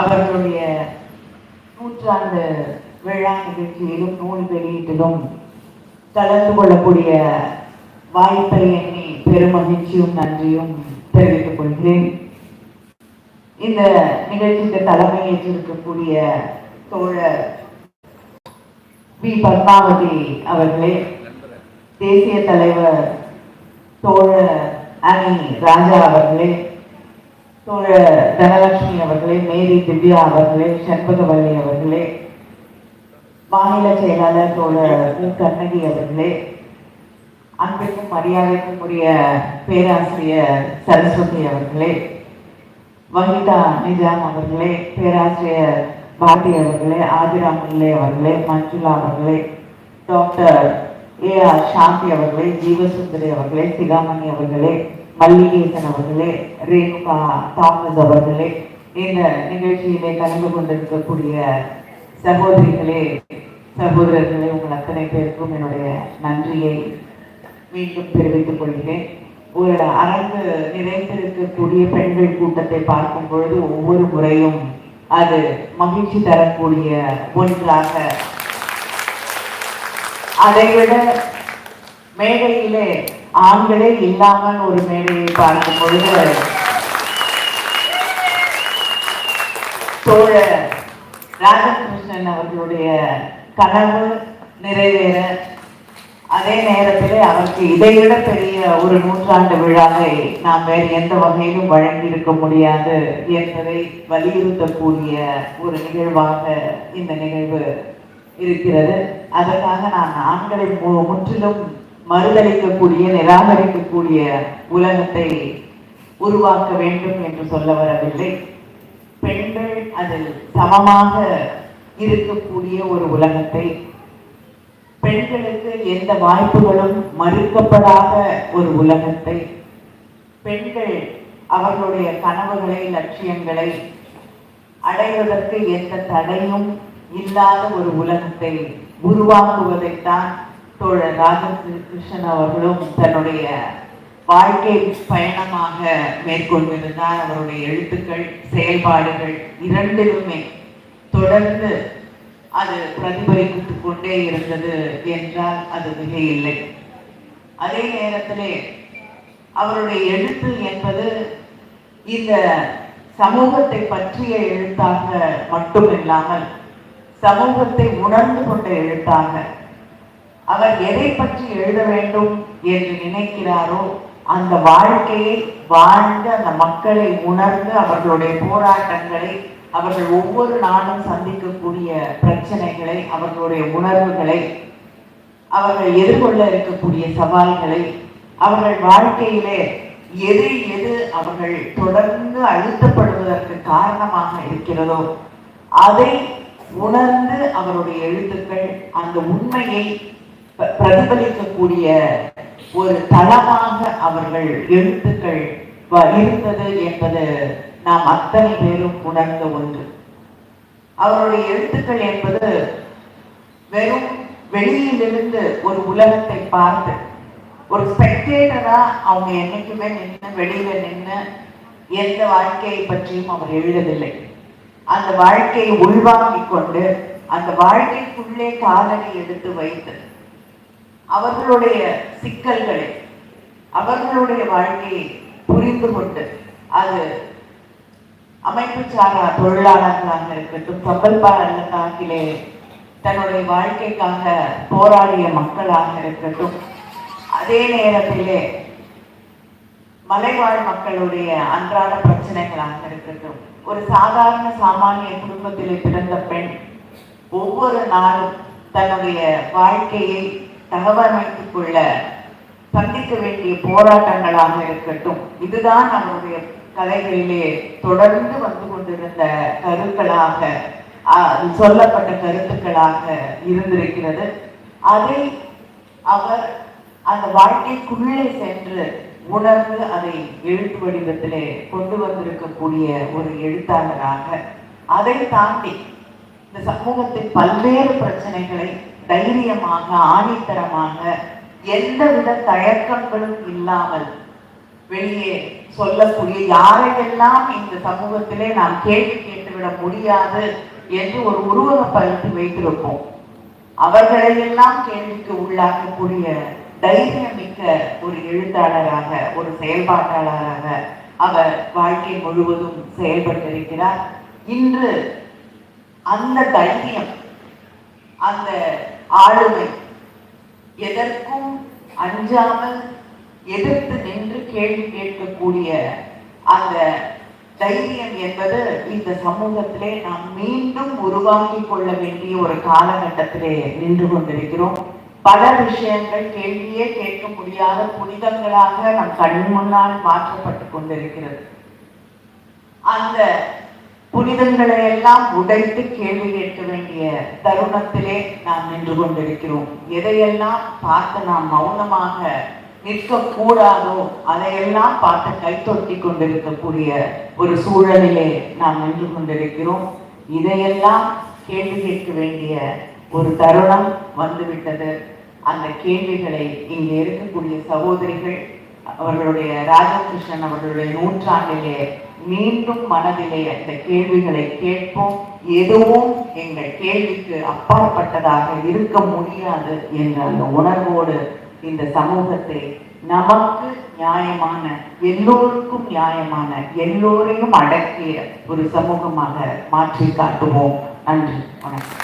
அவர்களுடைய நூற்றாண்டு விழா நிகழ்ச்சியிலும் நூல் வெளியீட்டிலும் கலந்து கொள்ளக்கூடிய வாய்ப்பை எண்ணி பெரும் மகிழ்ச்சியும் நன்றியும் தெரிவித்துக் கொள்கிறேன். இந்த நிகழ்ச்சிக்கு தலைமை ஏற்றிருக்கக்கூடிய தோழர் வி பத்மாவதி அவர்களே தேசிய தலைவர் தோழர் அணி ராஜா அவர்களே தனலட்சுமி அவர்களே மேரி திவ்யா அவர்களே செண்பகவல்லி அவர்களே மாநில செயலாளர் தோழர் மு கண்ணகி அவர்களே அன்பிற்கும் மரியாதைக்கும் உரிய பேராசிரியர் சரஸ்வதி அவர்களே வனிதா நிஜாம் அவர்களே பேராசிரியர் பாரதி அவர்களே ஆதிரா அவர்களே மஞ்சுளா அவர்களே டாக்டர் ஏ ஆர் சாந்தி அவர்களே ஜீவசுந்தரி அவர்களே சிகாமணி அவர்களே மல்லிகேசன் அவர்களே ரேணுகா தாமஸ் அவர்களே இந்த நிகழ்ச்சியிலே கலந்து கொண்டிருக்கக்கூடிய சகோதரிகளே சகோதரர்களே உங்கள் அத்தனை பேருக்கும் என்னுடைய நன்றியை மீண்டும் தெரிவித்துக் கொள்கிறேன். ஒரு அரங்கு நிறைந்திருக்கக்கூடிய பெண்கள் கூட்டத்தை பார்க்கும் பொழுது ஒவ்வொரு முறையும் அது மகிழ்ச்சி தரக்கூடிய ஒன்றாக அதைவிட மேடையிலே ஆண்களே இல்லாமல் ஒரு மேடையை பார்க்கும் பொழுது தோழர் ராதாகிருஷ்ணன் அவர்களுடைய கனவு நிறைவேற அதே நேரத்திலே அவருக்கு இதைவிட பெரிய ஒரு நூற்றாண்டு விழாவை நாம் வேறு எந்த வகையிலும் வழங்கியிருக்க முடியாது என்பதை வலியுறுத்தக்கூடிய ஒரு நிகழ்வாக இந்த நிகழ்வு இருக்கிறது. அதற்காக நான் ஆண்களை முற்றிலும் மறுதளிக்கக்கூடிய நிராகரிக்கக்கூடிய உலகத்தை உருவாக்க வேண்டும் என்று சொல்ல வரவில்லை. பெண்கள் அதில் சமமாக இருக்கக்கூடிய ஒரு உலகத்தை பெண்களுக்கு எந்த வாய்ப்புகளும் மறுக்கப்படாத ஒரு உலகத்தை பெண்கள் அவர்களுடைய கனவுகளை லட்சியங்களை அடைவதற்கு எந்த தடையும் இல்லாத ஒரு உலகத்தை உருவாக்குவதைத்தான் தோழர் ராதாகிருஷ்ணன் அவர்களும் தன்னுடைய வாழ்க்கை பயணமாக மேற்கொண்டிருந்தார். அவருடைய எழுத்துக்கள் செயல்பாடுகள் இரண்டிலுமே தொடர்ந்து அது பிரதிபலித்துக் கொண்டே இருந்தது என்றால் அது மிகையில்லை. அதே நேரத்திலே அவருடைய எழுத்து என்பது இந்த சமூகத்தை பற்றிய எழுத்தாக மட்டுமில்லாமல் சமூகத்தை உணர்ந்து கொண்ட எழுத்தாக அவர் எதை பற்றி எழுத வேண்டும் என்று நினைக்கிறாரோ அந்த வாழ்க்கையை வாழ்ந்து அந்த மக்களை உணர்ந்து அவர்களுடைய போராட்டங்களை அவர்கள் ஒவ்வொரு நாளும் சந்திக்கக்கூடிய பிரச்சனைகளை அவர்களுடைய உணர்வுகளை அவர்கள் எதிர்கொள்ள இருக்கக்கூடிய சவால்களை அவர்கள் வாழ்க்கையிலே எது எது அவர்கள் தொடர்ந்து அழுத்தப்படுவதற்கு காரணமாக இருக்கிறதோ அதை உணர்ந்து அவருடைய எழுத்துக்கள் அந்த உண்மையை பிரதிபலிக்கக்கூடிய ஒரு தளமாக அவர்கள் எழுத்துக்கள் இருந்தது என்பது நாம் அத்தனை பேரும் உணர்ந்த ஒன்று. அவருடைய எழுத்துக்கள் என்பது வெறும் வெளியிலிருந்து ஒரு உலகத்தை பார்த்து ஒரு ஸ்பெக்டேட்டரா அவங்க என்னைக்குமே நின்று வெளியில நின்று எந்த வாழ்க்கையை பற்றியும் அவர் எழுதவில்லை. அந்த வாழ்க்கையை உள்வாங்கிக் கொண்டு அந்த வாழ்க்கைக்குள்ளே காலடி எடுத்து வைத்து அவர்களுடைய சிக்கல்களை அவர்களுடைய வாழ்க்கையை புரிந்து கொண்டு அது அமைப்பு சாரா தொழிலாளர்களாக இருக்கட்டும் கப்பல் பாலத்திலே தன்னுடைய வாழ்க்கைக்காக போராடிய மக்களாக இருக்கட்டும் அதே நேரத்திலே மலைவாழ் மக்களுடைய அன்றாட பிரச்சனைகளாக இருக்கட்டும் ஒரு சாதாரண சாமானிய குடும்பத்திலே பிறந்த பெண் ஒவ்வொரு நாளும் தன்னுடைய வாழ்க்கையை தகவமைப்புக்குள்ள சந்திக்க வேண்டிய போராட்டங்களாக இருக்கட்டும் இதுதான் நம்முடைய கதைகளிலே தொடர்ந்து வந்து கொண்டிருந்த கருக்களாக சொல்லப்பட்ட கருத்துக்களாக இருந்திருக்கிறது. அதை அவர் அந்த வாழ்க்கைக்குள்ளே சென்று உணர்ந்து அதை எழுத்து வடிவத்திலே கொண்டு வந்திருக்கக்கூடிய ஒரு எழுத்தாளராக அதை தாண்டி இந்த சமூகத்தின் பல்வேறு பிரச்சனைகளை தைரியமாக ஆணித்தரமாக எந்தவித தயக்கங்களும் இல்லாமல் வெளியே சொல்லக்கூடிய யாரையெல்லாம் இந்த சமூகத்திலே நாம் கேள்வி கேட்டு முடியாது என்று ஒரு உருவகப்படுத்தி வைத்திருப்போம். அவர்களையெல்லாம் கேள்விக்கு உள்ளாக்கக்கூடிய தைரியமிக்க ஒரு எழுத்தாளராக ஒரு செயல்பாட்டாளராக அவர் வாழ்க்கை முழுவதும் செயல்பட்டிருக்கிறார். இன்று அந்த தைரியம் அந்த ஆளுமை. எதற்கும் அஞ்சாமல் எதிர்த்து நின்று கேள்வி கேட்கக்கூடிய அந்த தைரியம் என்பது இந்த சமூகத்திலே நாம் மீண்டும் உருவாக்கி கொள்ள வேண்டிய ஒரு காலகட்டத்திலே நின்று கொண்டிருக்கிறோம். பல விஷயங்கள் கேள்வியே கேட்க முடியாத புனிதங்களாக நம் கண் முன்னால் மாற்றப்பட்டு கொண்டிருக்கிறது. அந்த புனிதங்களை எல்லாம் உடைத்து கேள்வி கேட்க வேண்டிய தருணத்திலே நாம் நின்று கொண்டிருக்கிறோம். எதையெல்லாம் பார்த்து நாம் மௌனமாக நிற்க கூடாதோ அதையெல்லாம் பார்த்து கைத்தொட்டி கொண்டிருக்கக்கூடிய ஒரு சூழலிலே நாம் நின்று கொண்டிருக்கிறோம். இதையெல்லாம் கேள்வி கேட்க வேண்டிய ஒரு தருணம் வந்துவிட்டது. அந்த கேள்விகளை இங்கே இருக்கக்கூடிய சகோதரிகள் அவர்களுடைய ராஜகிருஷ்ணன் அவர்களுடைய நூற்றாண்டிலே மீண்டும் மனதிலே அந்த கேள்விகளை கேட்போம். எதுவும் எங்கள் கேள்விக்கு அப்பாற்பட்டதாக இருக்க முடியாது என்ற அந்த உணர்வோடு இந்த சமூகத்தை நமக்கு நியாயமான எல்லோருக்கும் நியாயமான எல்லோரையும் அடக்கிய ஒரு சமூகமாக மாற்றி காட்டுவோம். நன்றி வணக்கம்.